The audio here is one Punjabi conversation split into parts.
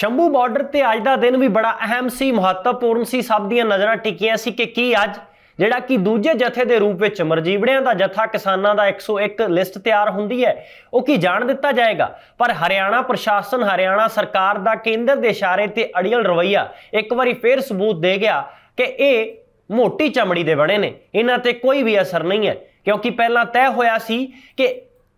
ਸ਼ੰਭੂ ਬਾਰਡਰ ਤੇ ਅੱਜ ਦਾ ਦਿਨ ਵੀ ਬੜਾ ਅਹਿਮ ਸੀ, ਮਹੱਤਵਪੂਰਨ ਸੀ। ਸਭ ਦੀਆਂ ਨਜ਼ਰਾਂ ਟਿਕੀਆਂ ਸੀ ਕਿ ਕੀ ਅੱਜ, ਜਿਹੜਾ ਕਿ ਦੂਜੇ ਜਥੇ ਦੇ ਰੂਪ ਵਿੱਚ ਮਰਜੀਵੜਿਆਂ ਦਾ ਜਥਾ ਕਿਸਾਨਾਂ ਦਾ 101 ਲਿਸਟ ਤਿਆਰ ਹੁੰਦੀ ਹੈ, ਉਹ ਕੀ ਜਾਣ ਦਿੱਤਾ ਜਾਏਗਾ? ਪਰ ਹਰਿਆਣਾ ਪ੍ਰਸ਼ਾਸਨ, ਹਰਿਆਣਾ ਸਰਕਾਰ ਦਾ ਕੇਂਦਰ ਦੇ ਇਸ਼ਾਰੇ ਤੇ ਅੜੀਅਲ ਰਵਈਆ ਇੱਕ ਵਾਰੀ ਫੇਰ ਸਬੂਤ ਦੇ ਗਿਆ ਕਿ ਇਹ ਮੋਟੀ ਚਮੜੀ ਦੇ ਬਣੇ ਨੇ। ਇਹਨਾਂ ਤੇ ਕੋਈ ਵੀ ਅਸਰ ਨਹੀਂ ਹੈ, ਕਿਉਂਕਿ ਪਹਿਲਾਂ ਤੈਅ ਹੋਇਆ ਸੀ ਕਿ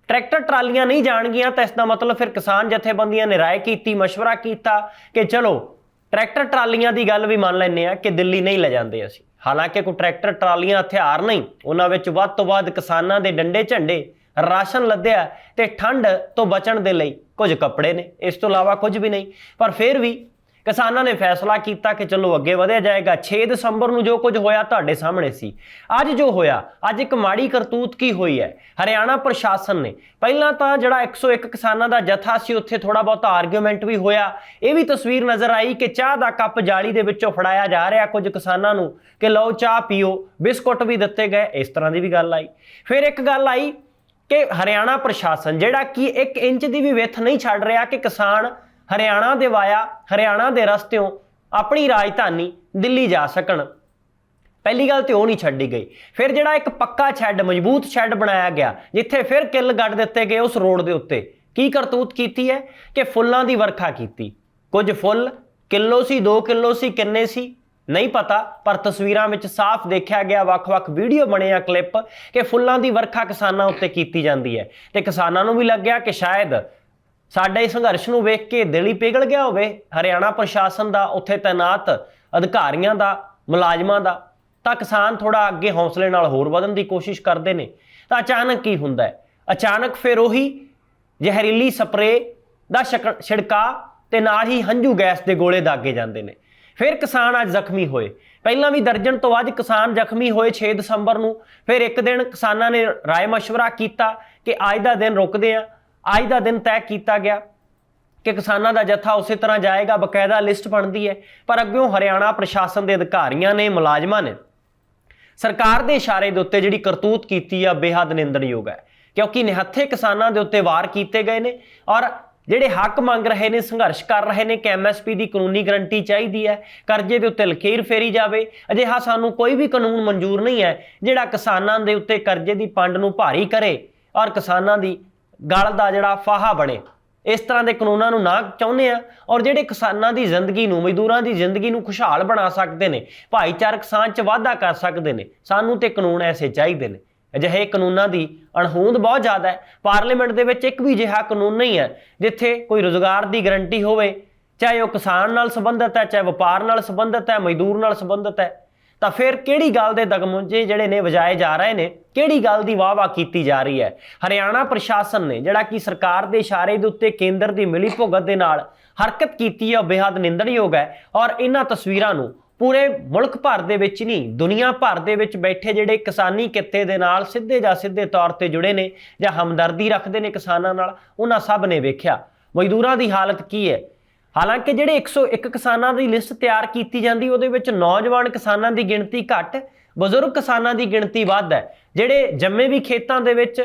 ਟਰੈਕਟਰ ਟਰਾਲੀਆਂ ਨਹੀਂ ਜਾਣਗੀਆਂ ਤਾਂ ਇਸ ਦਾ ਮਤਲਬ ਫਿਰ ਕਿਸਾਨ ਜਥੇਬੰਦੀਆਂ ਨੇ ਰਾਏ ਕੀਤੀ مشورہ ਕੀਤਾ ਕਿ ਚਲੋ ਟਰੈਕਟਰ ਟਰਾਲੀਆਂ ਦੀ ਗੱਲ ਵੀ ਮੰਨ ਲੈਂਦੇ ਆ ਕਿ ਦਿੱਲੀ ਨਹੀਂ ਲੈ ਜਾਂਦੇ ਅਸੀਂ ਹਾਲਾਂਕਿ ਕੋਈ ਟਰੈਕਟਰ ਟਰਾਲੀਆਂ ਹਥਿਆਰ ਨਹੀਂ ਉਹਨਾਂ ਵਿੱਚ ਵੱਧ ਤੋਂ ਵੱਧ ਕਿਸਾਨਾਂ ਦੇ ਡੰਡੇ ਝੰਡੇ ਰਾਸ਼ਨ ਲੱਦਿਆ ਤੇ ਠੰਡ ਤੋਂ ਬਚਣ ਦੇ ਲਈ ਕੁਝ ਕੱਪੜੇ ਨੇ ਇਸ ਤੋਂ ਇਲਾਵਾ ਕੁਝ ਵੀ ਨਹੀਂ ਪਰ ਫਿਰ ਵੀ ਕਿਸਾਨਾਂ ਨੇ ਫੈਸਲਾ ਕੀਤਾ ਕਿ ਚਲੋ ਅੱਗੇ ਵਧਿਆ ਜਾਏਗਾ। 6 ਦਸੰਬਰ ਨੂੰ ਜੋ ਕੁਝ ਹੋਇਆ ਤੁਹਾਡੇ ਸਾਹਮਣੇ ਸੀ। ਅੱਜ ਜੋ ਹੋਇਆ, ਅੱਜ ਇੱਕ ਮਾੜੀ ਕਰਤੂਤ ਕੀ ਹੋਈ ਹੈ? ਹਰਿਆਣਾ ਪ੍ਰਸ਼ਾਸਨ ਨੇ। ਪਹਿਲਾਂ ਤਾਂ ਜਿਹੜਾ 101 ਕਿਸਾਨਾਂ ਦਾ ਜਥਾ ਸੀ, ਉੱਥੇ ਥੋੜਾ ਬਹੁਤਾ ਆਰਗੂਮੈਂਟ ਵੀ ਹੋਇਆ। ਇਹ ਵੀ ਤਸਵੀਰ ਨਜ਼ਰ ਆਈ ਕਿ ਚਾਹ ਦਾ ਕੱਪ ਜਾਲੀ ਦੇ ਵਿੱਚੋਂ ਫੜਾਇਆ ਜਾ ਰਿਹਾ ਕੁਝ ਕਿਸਾਨਾਂ ਨੂੰ ਕਿ ਲਓ ਚਾਹ ਪੀਓ, ਬਿਸਕੁਟ ਵੀ ਦਿੱਤੇ ਗਏ। ਇਸ ਤਰ੍ਹਾਂ ਦੀ ਵੀ ਗੱਲ ਆਈ। ਫਿਰ ਇੱਕ ਗੱਲ ਆਈ ਕਿ ਹਰਿਆਣਾ ਪ੍ਰਸ਼ਾਸਨ ਜਿਹੜਾ ਕਿ 1 ਇੰਚ ਦੀ ਵੀ ਵਿੱਥ ਨਹੀਂ ਛੱਡ ਰਿਹਾ ਕਿ ਕਿਸਾਨ ਹਰਿਆਣਾ ਦੇ ਵਾਇਆ, ਹਰਿਆਣਾ ਦੇ ਰਸਤਿਓਂ ਆਪਣੀ ਰਾਜਧਾਨੀ ਦਿੱਲੀ ਜਾ ਸਕਣ। ਪਹਿਲੀ ਗੱਲ ਤੇ ਉਹ ਨਹੀਂ ਛੱਡੀ ਗਈ। ਫਿਰ ਜਿਹੜਾ ਇੱਕ ਪੱਕਾ ਸ਼ੈੱਡ, ਮਜ਼ਬੂਤ ਸ਼ੈੱਡ ਬਣਾਇਆ ਗਿਆ, ਜਿੱਥੇ ਫਿਰ ਕਿੱਲ ਗੱਡ ਦਿੱਤੇ ਗਏ ਉਸ ਰੋਡ ਦੇ ਉੱਤੇ। ਕੀ ਕਰਤੂਤ ਕੀਤੀ ਹੈ? ਕਿ ਫੁੱਲਾਂ ਦੀ ਵਰਖਾ ਕੀਤੀ। ਕੁਝ ਫੁੱਲ ਕਿਲੋ ਸੀ 2 ਕਿਲੋ ਸੀ, ਕਿੰਨੇ ਸੀ? ਨਹੀਂ ਪਤਾ, ਪਰ ਤਸਵੀਰਾਂ ਵਿੱਚ ਸਾਫ਼ ਦੇਖਿਆ ਗਿਆ ਵੱਖ-ਵੱਖ ਵੀਡੀਓ ਬਣੇ ਆ ਕਲਿੱਪ ਕਿ ਫੁੱਲਾਂ ਦੀ ਵਰਖਾ ਕਿਸਾਨਾਂ ਉੱਤੇ ਕੀਤੀ ਜਾਂਦੀ ਹੈ। ਤੇ ਕਿਸਾਨਾਂ ਨੂੰ ਵੀ ਲੱਗਿਆ ਕਿ ਸ਼ਾਇਦ ਸਾਡੇ ਇਸ ਸੰਘਰਸ਼ ਨੂੰ ਵੇਖ ਕੇ ਦਿਲ ਹੀ ਪਿਘਲ ਗਿਆ ਹੋਵੇ ਹਰਿਆਣਾ ਪ੍ਰਸ਼ਾਸਨ ਦਾ ਉੱਥੇ ਤਾਇਨਾਤ ਅਧਿਕਾਰੀਆਂ ਦਾ ਮੁਲਾਜ਼ਮਾਂ ਦਾ ਤਾਂ ਕਿਸਾਨ ਥੋੜਾ ਅੱਗੇ ਹੌਸਲੇ ਨਾਲ ਹੋਰ ਵਧਣ ਦੀ ਕੋਸ਼ਿਸ਼ ਕਰਦੇ ਨੇ ਤਾਂ ਅਚਾਨਕ ਕੀ ਹੁੰਦਾ ਹੈ ਅਚਾਨਕ ਫਿਰ ਉਹੀ ਜ਼ਹਿਰੀਲੀ ਸਪਰੇ ਦਾ ਛਕ- ਛਿੜਕਾਅ ਤੇ ਨਾਲ ਹੀ ਹੰਝੂ ਗੈਸ ਦੇ ਗੋਲੇ ਦਾਗੇ ਜਾਂਦੇ ਨੇ ਫਿਰ ਕਿਸਾਨ ਅੱਜ ਜ਼ਖਮੀ ਹੋਏ ਪਹਿਲਾਂ ਵੀ ਦਰਜਨ ਤੋਂ ਵੱਧ ਕਿਸਾਨ ਜ਼ਖਮੀ ਹੋਏ 6 ਦਸੰਬਰ ਨੂੰ ਫਿਰ ਇੱਕ ਦਿਨ ਕਿਸਾਨਾਂ ਨੇ ਰਾਏ مشورہ ਕੀਤਾ ਕਿ ਅੱਜ ਦਾ ਦਿਨ ਰੁਕਦੇ ਆ ਅੱਜ ਦਾ ਦਿਨ ਤੈਅ ਕੀਤਾ ਗਿਆ ਕਿ ਕਿਸਾਨਾਂ ਦਾ ਜੱਥਾ ਉਸੇ ਤਰ੍ਹਾਂ ਜਾਏਗਾ, ਬਕਾਇਦਾ ਲਿਸਟ ਬਣਦੀ ਹੈ। ਪਰ ਅੱਗਿਓਂ ਹਰਿਆਣਾ ਪ੍ਰਸ਼ਾਸਨ ਦੇ ਅਧਿਕਾਰੀਆਂ ਨੇ, ਮੁਲਾਜ਼ਮਾਂ ਨੇ ਸਰਕਾਰ ਦੇ ਇਸ਼ਾਰੇ ਦੇ ਉੱਤੇ ਜਿਹੜੀ ਕਰਤੂਤ ਕੀਤੀ ਆ, ਬੇਹੱਦ ਨਿੰਦਣਯੋਗ ਹੈ। ਕਿਉਂਕਿ ਨਿਹੱਥੇ ਕਿਸਾਨਾਂ ਦੇ ਉੱਤੇ ਵਾਰ ਕੀਤੇ ਗਏ ਨੇ ਔਰ ਜਿਹੜੇ ਹੱਕ ਮੰਗ ਰਹੇ ਨੇ, ਸੰਘਰਸ਼ ਕਰ ਰਹੇ ਨੇ ਕਿ ਐਮਐਸਪੀ ਦੀ ਕਾਨੂੰਨੀ ਗਰੰਟੀ ਚਾਹੀਦੀ ਹੈ, ਕਰਜ਼ੇ ਦੇ ਉੱਤੇ ਲਕੀਰ ਫੇਰੀ ਜਾਵੇ, ਅਜਿਹਾ ਸਾਨੂੰ ਕੋਈ ਵੀ ਕਾਨੂੰਨ ਮਨਜ਼ੂਰ ਨਹੀਂ ਹੈ, ਜਿਹੜਾ ਕਿਸਾਨਾਂ ਦੇ ਉੱਤੇ ਕਰਜ਼ੇ ਦੀ ਪੰਡ ਨੂੰ ਭਾਰੀ ਕਰੇ ਔਰ ਕਿਸਾਨਾਂ ਦੀ ਗਲ ਦਾ ਜਿਹੜਾ ਫਾਹਾ ਬਣੇ। ਇਸ ਤਰ੍ਹਾਂ ਦੇ ਕਾਨੂੰਨਾਂ ਨੂੰ ਨਾ ਚਾਹੁੰਦੇ ਆ ਔਰ ਜਿਹੜੇ ਕਿਸਾਨਾਂ ਦੀ ਜ਼ਿੰਦਗੀ ਨੂੰ, ਮਜ਼ਦੂਰਾਂ ਦੀ ਜ਼ਿੰਦਗੀ ਨੂੰ ਖੁਸ਼ਹਾਲ ਬਣਾ ਸਕਦੇ ਨੇ, ਭਾਈਚਾਰਕ ਸਾਂਝ 'ਚ ਵਾਧਾ ਕਰ ਸਕਦੇ ਨੇ, ਸਾਨੂੰ ਤੇ ਕਾਨੂੰਨ ਐਸੇ ਚਾਹੀਦੇ ਨੇ। ਅਜਿਹੇ ਕਾਨੂੰਨਾਂ ਦੀ ਅਣਹੋਂਦ ਬਹੁਤ ਜ਼ਿਆਦਾ ਹੈ। ਪਾਰਲੀਮੈਂਟ ਦੇ ਵਿੱਚ ਇੱਕ ਵੀ ਅਜਿਹਾ ਕਾਨੂੰਨ ਨਹੀਂ ਹੈ, ਜਿੱਥੇ ਕੋਈ ਰੋਜ਼ਗਾਰ ਦੀ ਗਰੰਟੀ ਹੋਵੇ, ਚਾਹੇ ਉਹ ਕਿਸਾਨ ਨਾਲ ਸੰਬੰਧਿਤ ਹੈ, ਚਾਹੇ ਵਪਾਰ ਨਾਲ ਸੰਬੰਧਿਤ ਹੈ, ਮਜ਼ਦੂਰ ਨਾਲ ਸੰਬੰਧਿਤ ਹੈ। ਤਾਂ ਫਿਰ ਕਿਹੜੀ ਗੱਲ ਦੇ ਦਗਮੁੰਜੇ ਜਿਹੜੇ ਨੇ ਵਜਾਏ ਜਾ ਰਹੇ ਨੇ? ਕਿਹੜੀ ਗੱਲ ਦੀ ਵਾਹ-ਵਾਹ ਕੀਤੀ ਜਾ ਰਹੀ ਹੈ? ਹਰਿਆਣਾ ਪ੍ਰਸ਼ਾਸਨ ਨੇ ਜਿਹੜਾ ਕਿ ਸਰਕਾਰ ਦੇ ਇਸ਼ਾਰੇ ਦੇ ਉੱਤੇ ਕੇਂਦਰ ਦੀ ਮਿਲੀ ਭੁਗਤ ਦੇ ਨਾਲ ਹਰਕਤ ਕੀਤੀ ਹੈ, ਉਹ ਬੇहद ਨਿੰਦਣਯੋਗ ਹੈ ਔਰ ਇਹਨਾਂ ਤਸਵੀਰਾਂ ਨੂੰ ਪੂਰੇ ਮੁਲਕ ਭਰ ਦੇ ਵਿੱਚ ਨਹੀਂ, ਦੁਨੀਆ ਭਰ ਦੇ ਵਿੱਚ ਬੈਠੇ ਜਿਹੜੇ ਕਿਸਾਨੀ ਕਿੱਤੇ ਦੇ ਨਾਲ ਸਿੱਧੇ ਜਾਂ ਸਿੱਧੇ ਤੌਰ ਤੇ ਜੁੜੇ ਨੇ ਜਾਂ ਹਮਦਰਦੀ ਰੱਖਦੇ ਨੇ ਕਿਸਾਨਾਂ ਨਾਲ, ਉਹਨਾਂ ਸਭ ਨੇ ਵੇਖਿਆ। ਮਜ਼ਦੂਰਾਂ ਦੀ ਹਾਲਤ ਕੀ ਹੈ? ਹਾਲਾਂਕਿ ਜਿਹੜੇ 101 ਕਿਸਾਨਾਂ ਦੀ ਲਿਸਟ ਤਿਆਰ ਕੀਤੀ ਜਾਂਦੀ, ਉਹਦੇ ਵਿੱਚ ਨੌਜਵਾਨ ਕਿਸਾਨਾਂ ਦੀ ਗਿਣਤੀ ਘੱਟ, ਬਜ਼ੁਰਗ ਕਿਸਾਨਾਂ ਦੀ ਗਿਣਤੀ ਵੱਧ ਹੈ, ਜਿਹੜੇ ਜੰਮੇ ਵੀ ਖੇਤਾਂ ਦੇ ਵਿੱਚ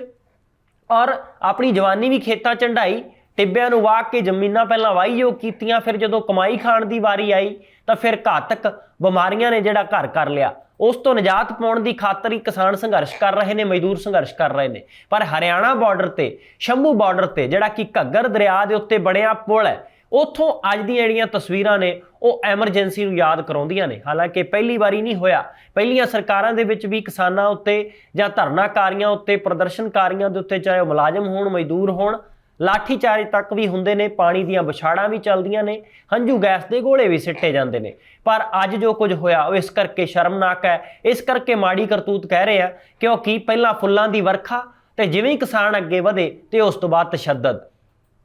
ਔਰ ਆਪਣੀ ਜਵਾਨੀ ਵੀ ਖੇਤਾਂ ਝੰਡਾਈ ਟਿੱਬਿਆਂ ਨੂੰ ਵਾਹ ਕੇ ਜ਼ਮੀਨਾਂ ਪਹਿਲਾਂ ਵਾਹੀਯੋਗ ਕੀਤੀਆਂ, ਫਿਰ ਜਦੋਂ ਕਮਾਈ ਖਾਣ ਦੀ ਵਾਰੀ ਆਈ, ਤਾਂ ਫਿਰ ਘਾਤਕ ਬਿਮਾਰੀਆਂ ਨੇ ਜਿਹੜਾ ਘਰ ਕਰ ਲਿਆ। ਉਸ ਤੋਂ ਨਿਜਾਤ ਪਾਉਣ ਦੀ ਖਾਤਰ ਹੀ ਕਿਸਾਨ ਸੰਘਰਸ਼ ਕਰ ਰਹੇ ਨੇ, ਮਜ਼ਦੂਰ ਸੰਘਰਸ਼ ਕਰ ਰਹੇ ਨੇ। ਪਰ ਹਰਿਆਣਾ ਬਾਰਡਰ ਤੇ, ਸ਼ੰਭੂ ਬਾਰਡਰ ਤੇ, ਜਿਹੜਾ ਕਿ ਘੱਗਰ ਦਰਿਆ ਦੇ ਉੱਤੇ ਬਣਿਆ ਪੁਲ ਹੈ ਉੱਥੋਂ ਅੱਜ ਦੀਆਂ ਜਿਹੜੀਆਂ ਤਸਵੀਰਾਂ ਨੇ, ਉਹ ਐਮਰਜੈਂਸੀ ਨੂੰ ਯਾਦ ਕਰਾਉਂਦੀਆਂ ਨੇ। ਹਾਲਾਂਕਿ ਪਹਿਲੀ ਵਾਰੀ ਨਹੀਂ ਹੋਇਆ। ਪਹਿਲੀਆਂ ਸਰਕਾਰਾਂ ਦੇ ਵਿੱਚ ਵੀ ਕਿਸਾਨਾਂ ਉੱਤੇ ਜਾਂ ਧਰਨਾਕਾਰੀਆਂ ਉੱਤੇ, ਪ੍ਰਦਰਸ਼ਨਕਾਰੀਆਂ ਦੇ ਉੱਤੇ ਚਾਹੇ ਉਹ ਮੁਲਾਜ਼ਮ ਹੋਣ, ਮਜ਼ਦੂਰ ਹੋਣ, ਲਾਠੀਚਾਰਜ ਤੱਕ ਵੀ ਹੁੰਦੇ ਨੇ, ਪਾਣੀ ਦੀਆਂ ਵਿਛਾੜਾਂ ਵੀ ਚੱਲਦੀਆਂ ਨੇ, ਹੰਝੂ ਗੈਸ ਦੇ ਗੋਲੇ ਵੀ ਸਿੱਟੇ ਜਾਂਦੇ ਨੇ। ਪਰ ਅੱਜ ਜੋ ਕੁਝ ਹੋਇਆ, ਉਹ ਇਸ ਕਰਕੇ ਸ਼ਰਮਨਾਕ ਹੈ। ਇਸ ਕਰਕੇ ਮਾੜੀ ਕਰਤੂਤ ਕਹਿ ਰਹੇ ਆ, ਕਿਉਂਕਿ ਪਹਿਲਾਂ ਫੁੱਲਾਂ ਦੀ ਵਰਖਾ ਤੇ ਜਿਵੇਂ ਹੀ ਕਿਸਾਨ ਅੱਗੇ ਵਧੇ ਤੇ ਉਸ ਤੋਂ ਬਾਅਦ ਤਸ਼ੱਦਦ।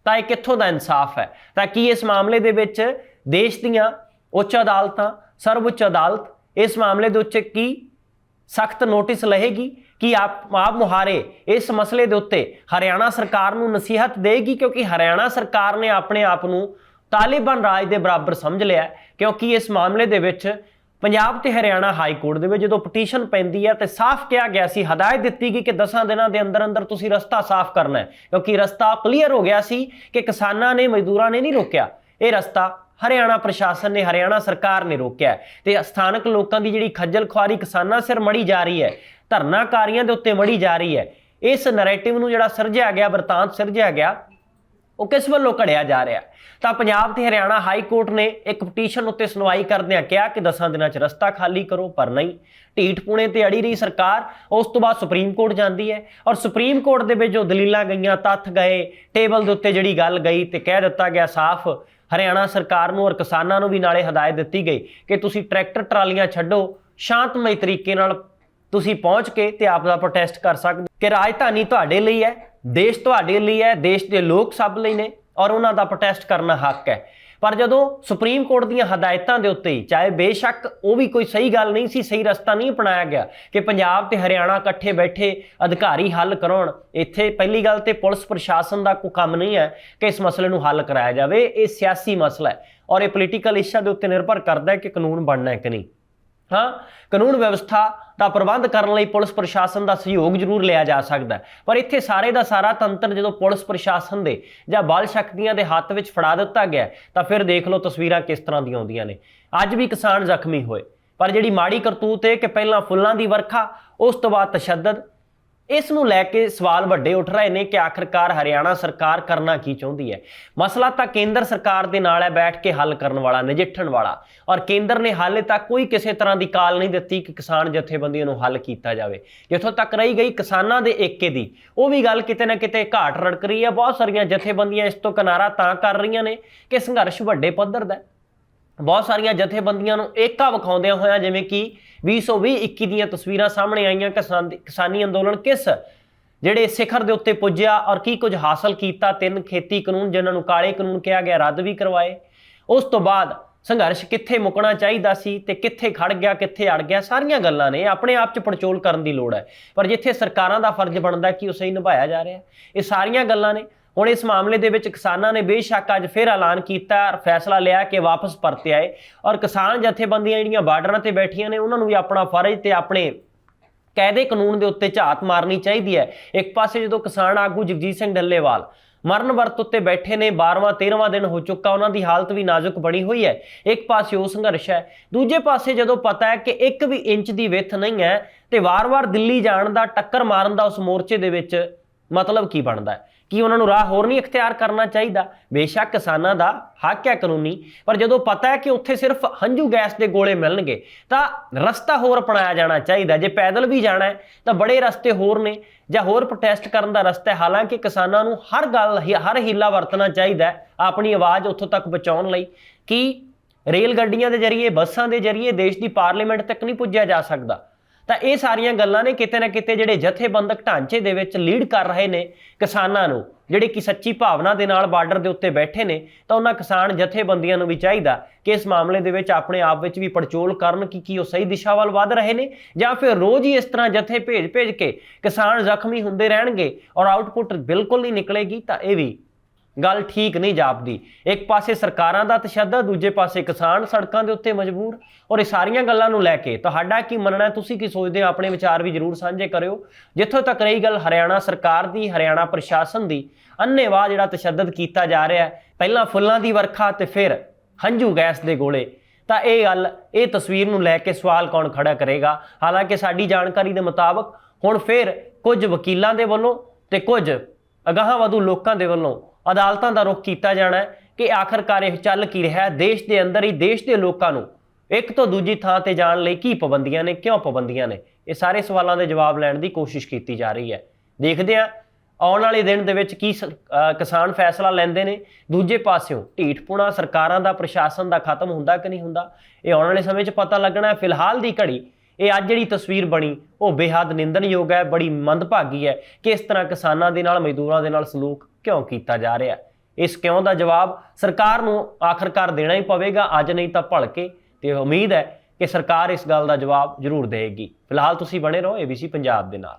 ਤਾਂ ਇਹ ਕਿੱਥੋਂ ਦਾ ਇਨਸਾਫ ਹੈ? ਤਾਂ ਕੀ ਇਸ ਮਾਮਲੇ ਦੇ ਵਿੱਚ ਦੇਸ਼ ਦੀਆਂ ਉੱਚ ਅਦਾਲਤਾਂ ਸਰਵਉੱਚ ਅਦਾਲਤ, ਇਸ ਮਾਮਲੇ ਦੇ ਉੱਤੇ ਕੀ ਸਖਤ ਨੋਟਿਸ ਲਹੇਗੀ ਕਿ ਆਪ ਆਪ ਮੁਹਾਰੇ ਇਸ ਮਸਲੇ ਦੇ ਉੱਤੇ ਹਰਿਆਣਾ ਸਰਕਾਰ ਨੂੰ ਨਸੀਹਤ ਦੇਗੀ? ਕਿਉਂਕਿ ਹਰਿਆਣਾ ਸਰਕਾਰ ਨੇ ਆਪਣੇ ਆਪ ਨੂੰ ਤਾਲਿਬਾਨ ਰਾਜ ਦੇ ਬਰਾਬਰ ਸਮਝ ਲਿਆ ਕਿਉਂਕਿ ਇਸ ਮਾਮਲੇ ਦੇ ਵਿੱਚ ਪੰਜਾਬ ਤੇ ਹਰਿਆਣਾ ਹਾਈ ਕੋਰਟ ਦੇ ਵਿੱਚ ਜਦੋਂ ਪਟੀਸ਼ਨ ਪੈਂਦੀ ਹੈ ਤੇ ਸਾਫ਼ ਕਿਹਾ ਗਿਆ ਸੀ, ਹਦਾਇਤ ਦਿੱਤੀ ਗਈ ਕਿ 10 ਦਿਨਾਂ ਦੇ ਅੰਦਰ ਅੰਦਰ ਤੁਸੀਂ ਰਸਤਾ ਸਾਫ਼ ਕਰਨਾ ਹੈ, ਕਿਉਂਕਿ ਰਸਤਾ ਕਲੀਅਰ ਹੋ ਗਿਆ ਸੀ ਕਿ ਕਿਸਾਨਾਂ ਨੇ, ਮਜ਼ਦੂਰਾਂ ਨੇ ਨਹੀਂ ਰੋਕਿਆ। ਇਹ ਰਸਤਾ ਹਰਿਆਣਾ ਪ੍ਰਸ਼ਾਸਨ ਨੇ, ਹਰਿਆਣਾ ਸਰਕਾਰ ਨੇ ਰੋਕਿਆ ਹੈ ਤੇ ਸਥਾਨਕ ਲੋਕਾਂ ਦੀ ਜਿਹੜੀ ਖੱਜਲ ਖੁਆਰੀ ਕਿਸਾਨਾਂ ਸਿਰ ਮੜੀ ਜਾ ਰਹੀ ਹੈ, ਧਰਨਾਕਾਰੀਆਂ ਦੇ ਉੱਤੇ ਮੜੀ ਜਾ ਰਹੀ ਹੈ। ਇਸ ਨੈਰੇਟਿਵ ਨੂੰ ਜਿਹੜਾ ਸਿਰਜਿਆ ਗਿਆ, ਵਰਤਾਂਤ ਸਿਰਜਿਆ ਗਿਆ ਉਹ ਕਿਸ ਵੱਲੋਂ ਘੜਿਆ ਜਾ ਰਿਹਾ? ਤਾਂ ਪੰਜਾਬ ਤੇ ਹਰਿਆਣਾ ਹਾਈ ਕੋਰਟ ਨੇ ਇੱਕ ਪਟੀਸ਼ਨ ਉੱਤੇ ਸੁਣਵਾਈ ਕਰਦਿਆਂ ਕਿਹਾ ਕਿ 10 ਦਿਨਾਂ 'ਚ ਰਸਤਾ ਖਾਲੀ ਕਰੋ, ਪਰ ਨਹੀਂ। ਢੀਠ ਪੁਣੇ ਤੇ ਅੜੀ ਰਹੀ ਸਰਕਾਰ, ਉਸ ਤੋਂ ਬਾਅਦ ਸੁਪਰੀਮ ਕੋਰਟ ਜਾਂਦੀ ਹੈ ਔਰ ਸੁਪਰੀਮ ਕੋਰਟ ਦੇ ਵਿੱਚ ਜੋ ਦਲੀਲਾਂ ਗਈਆਂ, ਤੱਥ ਗਏ, ਟੇਬਲ ਦੇ ਉੱਤੇ ਜਿਹੜੀ ਗੱਲ ਗਈ ਤੇ ਕਹਿ ਦਿੱਤਾ ਗਿਆ ਸਾਫ਼, ਹਰਿਆਣਾ ਸਰਕਾਰ ਨੂੰ ਔਰ ਕਿਸਾਨਾਂ ਨੂੰ ਵੀ ਨਾਲੇ ਹਦਾਇਤ ਦਿੱਤੀ ਗਈ ਕਿ ਤੁਸੀਂ ਟਰੈਕਟਰ ਟਰਾਲੀਆਂ ਛੱਡੋ, ਸ਼ਾਂਤਮਈ ਤਰੀਕੇ ਨਾਲ ਤੁਸੀਂ ਪਹੁੰਚ ਕੇ ਤੇ ਆਪ ਦਾ ਪ੍ਰੋਟੈਸਟ ਕਰ ਸਕਦੇ ਕਿ ਰਾਜਧਾਨੀ ਤੁਹਾਡੇ ਲਈ ਹੈ ਦੇਸ਼ ਤੁਹਾਡੇ ਲਈ ਹੈ ਦੇਸ਼ ਦੇ ਲੋਕ ਸਭ ਲਈ ਨੇ ਔਰ ਉਹਨਾਂ ਦਾ ਪ੍ਰੋਟੈਸਟ ਕਰਨਾ ਹੱਕ ਹੈ। ਪਰ ਜਦੋਂ ਸੁਪਰੀਮ ਕੋਰਟ ਦੀਆਂ ਹਦਾਇਤਾਂ ਦੇ ਉੱਤੇ ਹੀ, ਚਾਹੇ ਬੇਸ਼ੱਕ ਉਹ ਵੀ ਕੋਈ ਸਹੀ ਗੱਲ ਨਹੀਂ ਸੀ ਸਹੀ ਰਸਤਾ ਨਹੀਂ ਅਪਣਾਇਆ ਗਿਆ ਕਿ ਪੰਜਾਬ ਤੇ ਹਰਿਆਣਾ ਇਕੱਠੇ ਬੈਠੇ ਅਧਿਕਾਰੀ ਹੱਲ ਕਰਾਉਣ ਇੱਥੇ ਪਹਿਲੀ ਗੱਲ ਤੇ ਪੁਲਿਸ ਪ੍ਰਸ਼ਾਸਨ ਦਾ ਕੋਈ ਕੰਮ ਨਹੀਂ ਹੈ ਕਿ ਇਸ ਮਸਲੇ ਨੂੰ ਹੱਲ ਕਰਾਇਆ ਜਾਵੇ ਇਹ ਸਿਆਸੀ ਮਸਲਾ ਹੈ ਔਰ ਇਹ ਪੋਲੀਟੀਕਲ ਇਸ਼ੂ ਦੇ ਉੱਤੇ ਨਿਰਭਰ ਕਰਦਾ ਹੈ ਕਿ ਕਾਨੂੰਨ ਬਣਨਾ ਹੈ ਕਿ ਨਹੀਂ। ਹਾਂ, ਕਾਨੂੰਨ ਵਿਵਸਥਾ ਦਾ ਪ੍ਰਬੰਧ ਕਰਨ ਲਈ ਪੁਲਿਸ ਪ੍ਰਸ਼ਾਸਨ ਦਾ ਸਹਿਯੋਗ ਜ਼ਰੂਰ ਲਿਆ ਜਾ ਸਕਦਾ ਪਰ ਇੱਥੇ ਸਾਰੇ ਦਾ ਸਾਰਾ ਤੰਤਰ ਜਦੋਂ ਪੁਲਿਸ ਪ੍ਰਸ਼ਾਸਨ ਦੇ ਜਾਂ ਬਲ ਸ਼ਕਤੀਆਂ ਦੇ ਹੱਥ ਵਿੱਚ ਫੜਾ ਦਿੱਤਾ ਗਿਆ ਤਾਂ ਫਿਰ ਦੇਖ ਲਓ ਤਸਵੀਰਾਂ ਕਿਸ ਤਰ੍ਹਾਂ ਦੀਆਂ ਆਉਂਦੀਆਂ ਨੇ। ਅੱਜ ਵੀ ਕਿਸਾਨ ਜ਼ਖਮੀ ਹੋਏ। ਪਰ ਜਿਹੜੀ ਮਾੜੀ ਕਰਤੂਤ ਹੈ ਕਿ ਪਹਿਲਾਂ ਫੁੱਲਾਂ ਦੀ ਵਰਖਾ, ਉਸ ਤੋਂ ਬਾਅਦ ਤਸ਼ੱਦਦ ਇਸ ਨੂੰ ਲੈ ਕੇ ਸਵਾਲ ਵੱਡੇ ਉੱਠ ਰਹੇ ਨੇ ਕਿ ਆਖਰਕਾਰ ਹਰਿਆਣਾ ਸਰਕਾਰ ਕਰਨਾ ਕੀ ਚਾਹੁੰਦੀ ਹੈ। ਮਸਲਾ ਤਾਂ ਕੇਂਦਰ ਸਰਕਾਰ ਦੇ ਨਾਲ ਹੈ, ਬੈਠ ਕੇ ਹੱਲ ਕਰਨ ਵਾਲਾ, ਨਜਿੱਠਣ ਵਾਲਾ। ਔਰ ਕੇਂਦਰ ਨੇ ਹਾਲੇ ਤੱਕ ਕੋਈ ਕਿਸੇ ਤਰ੍ਹਾਂ ਦੀ ਕਾਲ ਨਹੀਂ ਦਿੱਤੀ ਕਿ ਕਿਸਾਨ ਜਥੇਬੰਦੀਆਂ ਨੂੰ ਹੱਲ ਕੀਤਾ ਜਾਵੇ। ਜਿੱਥੋਂ ਤੱਕ ਰਹੀ ਗਈ ਕਿਸਾਨਾਂ ਦੇ ਏਕੇ ਦੀ, ਉਹ ਵੀ ਗੱਲ ਕਿਤੇ ਨਾ ਕਿਤੇ ਘਾਟ ਰੜਕ ਰਹੀ ਹੈ। ਬਹੁਤ ਸਾਰੀਆਂ ਜਥੇਬੰਦੀਆਂ ਇਸ ਤੋਂ ਕਿਨਾਰਾ ਤਾਂ ਕਰ ਰਹੀਆਂ ਨੇ ਕਿ ਸੰਘਰਸ਼ ਵੱਡੇ ਪੱਧਰ ਦਾ ਹੈ। ਬਹੁਤ ਸਾਰੀਆਂ ਜਥੇਬੰਦੀਆਂ ਨੂੰ ਏਕਾ ਵਿਖਾਉਂਦਿਆਂ ਹੋਇਆਂ ਜਿਵੇਂ ਕਿ 2020-21 ਦੀਆਂ ਤਸਵੀਰਾਂ ਸਾਹਮਣੇ ਆਈਆਂ ਕਿਸਾਨ ਕਿਸਾਨੀ ਅੰਦੋਲਨ ਕਿਸ ਜਿਹੜੇ ਸਿਖਰ ਦੇ ਉੱਤੇ ਪੁੱਜਿਆ ਔਰ ਕੀ ਕੁਝ ਹਾਸਲ ਕੀਤਾ, ਤਿੰਨ ਖੇਤੀ ਕਾਨੂੰਨ ਜਿਨ੍ਹਾਂ ਨੂੰ ਕਾਲੇ ਕਾਨੂੰਨ ਕਿਹਾ ਗਿਆ, ਰੱਦ ਵੀ ਕਰਵਾਏ। ਉਸ ਤੋਂ ਬਾਅਦ ਸੰਘਰਸ਼ ਕਿੱਥੇ ਮੁਕਣਾ ਚਾਹੀਦਾ ਸੀ ਤੇ ਕਿੱਥੇ ਖੜ ਗਿਆ, ਕਿੱਥੇ ਅੜ ਗਿਆ, ਸਾਰੀਆਂ ਗੱਲਾਂ ਨੇ ਆਪਣੇ ਆਪ 'ਚ ਪੜਚੋਲ ਕਰਨ ਦੀ ਲੋੜ ਹੈ। ਪਰ ਜਿੱਥੇ ਸਰਕਾਰਾਂ ਦਾ ਫਰਜ਼ ਬਣਦਾ ਕਿ ਉਸੇ ਸਹੀ ਨਿਭਾਇਆ ਜਾ ਰਿਹਾ ਇਹ ਸਾਰੀਆਂ ਗੱਲਾਂ ਨੇ। ਹੁਣ ਇਸ ਮਾਮਲੇ ਦੇ ਵਿੱਚ ਕਿਸਾਨਾਂ ਨੇ ਬੇਸ਼ੱਕ ਅੱਜ ਫਿਰ ਐਲਾਨ ਕੀਤਾ, ਫੈਸਲਾ ਲਿਆ ਕਿ ਵਾਪਸ ਪਰਤੇ ਆਏ। ਔਰ ਕਿਸਾਨ ਜਥੇਬੰਦੀਆਂ ਜਿਹੜੀਆਂ ਬਾਰਡਰਾਂ ਤੇ ਬੈਠੀਆਂ ਨੇ, ਉਹਨਾਂ ਨੂੰ ਵੀ ਆਪਣਾ ਫਰਜ਼ ਤੇ ਆਪਣੇ ਕਾਇਦੇ ਕਾਨੂੰਨ ਦੇ ਉੱਤੇ ਝਾਤ ਮਾਰਨੀ ਚਾਹੀਦੀ ਹੈ। ਇੱਕ ਪਾਸੇ ਜਦੋਂ ਕਿਸਾਨ ਆਗੂ ਜਗਜੀਤ ਸਿੰਘ ਡੱਲੇਵਾਲ ਮਰਨ ਵਰਤ ਉੱਤੇ ਬੈਠੇ ਨੇ 12ਵਾਂ 13ਵਾਂ ਦਿਨ ਹੋ ਚੁੱਕਾ, ਉਹਨਾਂ ਦੀ ਹਾਲਤ ਵੀ ਨਾਜ਼ੁਕ ਬਣੀ ਹੋਈ ਹੈ। ਇੱਕ ਪਾਸੇ ਉਹ ਸੰਘਰਸ਼ ਹੈ, ਦੂਜੇ ਪਾਸੇ ਜਦੋਂ ਪਤਾ ਹੈ ਕਿ ਇੱਕ ਵੀ ਇੰਚ ਦੀ ਵਿੱਥ ਨਹੀਂ ਹੈ, ਤੇ ਵਾਰ-ਵਾਰ ਦਿੱਲੀ ਜਾਣ ਦਾ, ਟੱਕਰ ਮਾਰਨ ਦਾ ਉਸ ਮੋਰਚੇ ਦੇ ਵਿੱਚ ਮਤਲਬ ਕੀ ਬਣਦਾ ਹੈ? ਕੀ ਉਹਨਾਂ ਨੂੰ ਰਾਹ ਹੋਰ ਨਹੀਂ ਇਖਤਿਆਰ ਕਰਨਾ ਚਾਹੀਦਾ? ਬੇਸ਼ੱਕ ਕਿਸਾਨਾਂ ਦਾ ਹੱਕ ਹੈ ਕਾਨੂੰਨੀ, ਪਰ ਜਦੋਂ ਪਤਾ ਹੈ ਕਿ ਉੱਥੇ ਸਿਰਫ ਹੰਝੂ ਗੈਸ ਦੇ ਗੋਲੇ ਮਿਲਣਗੇ, ਤਾਂ ਰਸਤਾ ਹੋਰ ਅਪਣਾਇਆ ਜਾਣਾ ਚਾਹੀਦਾ। ਜੇ ਪੈਦਲ ਵੀ ਜਾਣਾ ਹੈ, ਤਾਂ ਬੜੇ ਰਸਤੇ ਹੋਰ ਨੇ। ਜਾਂ ਹੋਰ ਪ੍ਰੋਟੈਸਟ ਕਰਨ ਦਾ ਰਸਤਾ ਹੈ। ਹਾਲਾਂਕਿ ਕਿਸਾਨਾਂ ਨੂੰ ਹਰ ਗੱਲ, ਹਰ ਹੀਲਾ ਵਰਤਣਾ ਚਾਹੀਦਾ ਹੈ ਆਪਣੀ ਆਵਾਜ਼ ਉੱਥੋਂ ਤੱਕ ਪਹੁੰਚਾਉਣ ਲਈ। ਕਿ ਰੇਲ ਗੱਡੀਆਂ ਦੇ ਜ਼ਰੀਏ, ਬੱਸਾਂ ਦੇ ਜ਼ਰੀਏ ਦੇਸ਼ ਦੀ ਪਾਰਲੀਮੈਂਟ ਤੱਕ ਨਹੀਂ ਪੁੱਜਿਆ ਜਾ ਸਕਦਾ? ਤਾਂ ਇਹ ਸਾਰੀਆਂ ਗੱਲਾਂ ਨੇ ਕਿਤੇ ਨਾ ਕਿਤੇ ਜਿਹੜੇ ਜਥੇਬੰਦਕ ਢਾਂਚੇ ਦੇ ਵਿੱਚ ਲੀਡ ਕਰ ਰਹੇ ਨੇ ਕਿਸਾਨਾਂ ਨੂੰ, ਜਿਹੜੇ ਕਿ ਸੱਚੀ ਭਾਵਨਾ ਦੇ ਨਾਲ ਬਾਰਡਰ ਦੇ ਉੱਤੇ ਬੈਠੇ ਨੇ, ਤਾਂ ਉਹਨਾਂ ਕਿਸਾਨ ਜਥੇਬੰਦੀਆਂ ਨੂੰ ਵੀ ਚਾਹੀਦਾ ਕਿ ਇਸ ਮਾਮਲੇ ਦੇ ਵਿੱਚ ਆਪਣੇ ਆਪ ਵਿੱਚ ਵੀ ਪੜਚੋਲ ਕਰਨ ਕਿ ਕੀ ਉਹ ਸਹੀ ਦਿਸ਼ਾ ਵੱਲ ਵਧ ਰਹੇ ਨੇ, ਜਾਂ ਫਿਰ ਰੋਜ਼ ਹੀ ਇਸ ਤਰ੍ਹਾਂ ਜਥੇ ਭੇਜ ਭੇਜ ਕੇ ਕਿਸਾਨ ਜ਼ਖਮੀ ਹੁੰਦੇ ਰਹਿਣਗੇ ਔਰ ਆਊਟਪੁੱਟ ਬਿਲਕੁਲ ਨਹੀਂ ਨਿਕਲੇਗੀ, ਤਾਂ ਇਹ ਵੀ ਗੱਲ ਠੀਕ ਨਹੀਂ ਜਾਪਦੀ। ਇੱਕ ਪਾਸੇ ਸਰਕਾਰਾਂ ਦਾ ਤਸ਼ੱਦਦ, ਦੂਜੇ ਪਾਸੇ ਕਿਸਾਨ ਸੜਕਾਂ ਦੇ ਉੱਤੇ ਮਜਬੂਰ। ਔਰ ਇਹ ਸਾਰੀਆਂ ਗੱਲਾਂ ਨੂੰ ਲੈ ਕੇ ਤੁਹਾਡਾ ਕੀ ਮੰਨਣਾ ਤੁਸੀਂ ਕੀ ਸੋਚਦੇ ਹੋ? ਆਪਣੇ ਵਿਚਾਰ ਵੀ ਜਰੂਰ ਸਾਂਝੇ ਕਰਿਓ। ਜਿੱਥੋਂ ਤੱਕ ਰਹੀ ਗੱਲ ਹਰਿਆਣਾ ਸਰਕਾਰ ਦੀ, ਹਰਿਆਣਾ ਪ੍ਰਸ਼ਾਸਨ ਦੀ ਅੰਨੇਵਾਹ ਜਿਹੜਾ ਤਸ਼ੱਦਦ ਕੀਤਾ ਜਾ ਰਿਹਾ ਹੈ, ਪਹਿਲਾਂ ਫੁੱਲਾਂ ਦੀ ਵਰਖਾ ਤੇ ਫਿਰ ਹੰਝੂ ਗੈਸ ਦੇ ਗੋਲੇ। ਤਾਂ ਇਹ ਗੱਲ, ਇਹ ਤਸਵੀਰ ਨੂੰ ਲੈ ਕੇ ਸਵਾਲ ਕੌਣ ਖੜਾ ਕਰੇਗਾ? ਹਾਲਾਂਕਿ ਸਾਡੀ ਜਾਣਕਾਰੀ ਦੇ ਮੁਤਾਬਕ ਹੁਣ ਫਿਰ ਕੁਝ ਵਕੀਲਾਂ ਦੇ ਵੱਲੋਂ ਤੇ ਕੁਝ ਅਗਾਹਾਂ ਵਧੂ ਲੋਕਾਂ ਦੇ ਵੱਲੋਂ ਅਦਾਲਤਾਂ ਦਾ ਰੁਖ ਕੀਤਾ ਜਾਣਾ ਹੈ ਕਿ ਆਖਰਕਾਰ ਇਹ ਚੱਲ ਕੀ ਰਿਹਾ ਹੈ? ਦੇਸ਼ ਦੇ ਅੰਦਰ ਹੀ ਦੇਸ਼ ਦੇ ਲੋਕਾਂ ਨੂੰ ਇੱਕ ਤੋਂ ਦੂਜੀ ਥਾਂ ਤੇ ਜਾਣ ਲਈ ਕੀ ਪਾਬੰਦੀਆਂ ਨੇ, ਕਿਉਂ ਪਾਬੰਦੀਆਂ ਨੇ? ਇਹ ਸਾਰੇ ਸਵਾਲਾਂ ਦੇ ਜਵਾਬ ਲੈਣ ਦੀ ਕੋਸ਼ਿਸ਼ ਕੀਤੀ ਜਾ ਰਹੀ ਹੈ। ਦੇਖਦੇ ਹਾਂ ਆਉਣ ਵਾਲੇ ਦਿਨ ਦੇ ਵਿੱਚ ਕੀ ਕਿਸਾਨ ਫੈਸਲਾ ਲੈਂਦੇ ਨੇ। ਦੂਜੇ ਪਾਸਿਓਂ ਢੀਠਪੁਣਾ ਸਰਕਾਰਾਂ ਦਾ, ਪ੍ਰਸ਼ਾਸਨ ਦਾ ਖਤਮ ਹੁੰਦਾ ਕਿ ਨਹੀਂ ਹੁੰਦਾ? ਇਹ ਆਉਣ ਵਾਲੇ ਸਮੇਂ 'ਚ ਪਤਾ ਲੱਗਣਾ ਹੈ। ਫਿਲਹਾਲ ਦੀ ਘੜੀ ਇਹ ਅੱਜ ਜਿਹੜੀ ਤਸਵੀਰ ਬਣੀ, ਉਹ ਬੇਹੱਦ ਨਿੰਦਣਯੋਗ ਹੈ, ਬੜੀ ਮੰਦਭਾਗੀ ਹੈ ਕਿ ਇਸ ਤਰ੍ਹਾਂ ਕਿਸਾਨਾਂ ਦੇ ਨਾਲ, ਮਜ਼ਦੂਰਾਂ ਦੇ ਨਾਲ ਸਲੂਕ ਕਿਉਂ ਕੀਤਾ ਜਾ ਰਿਹਾ ਹੈ? ਇਸ ਕਿਉਂ ਦਾ ਜਵਾਬ ਸਰਕਾਰ ਨੂੰ ਆਖਰਕਾਰ ਦੇਣਾ ਹੀ ਪਵੇਗਾ, ਅੱਜ ਨਹੀਂ ਤਾਂ ਭਲਕੇ। ਤੇ ਉਮੀਦ ਹੈ ਕਿ ਸਰਕਾਰ ਇਸ ਗੱਲ ਦਾ ਜਵਾਬ ਜ਼ਰੂਰ ਦੇਵੇਗੀ। ਫਿਲਹਾਲ ਤੁਸੀਂ ਬਣੇ ਰਹੋ ABC ਪੰਜਾਬ ਦੇ ਨਾਲ।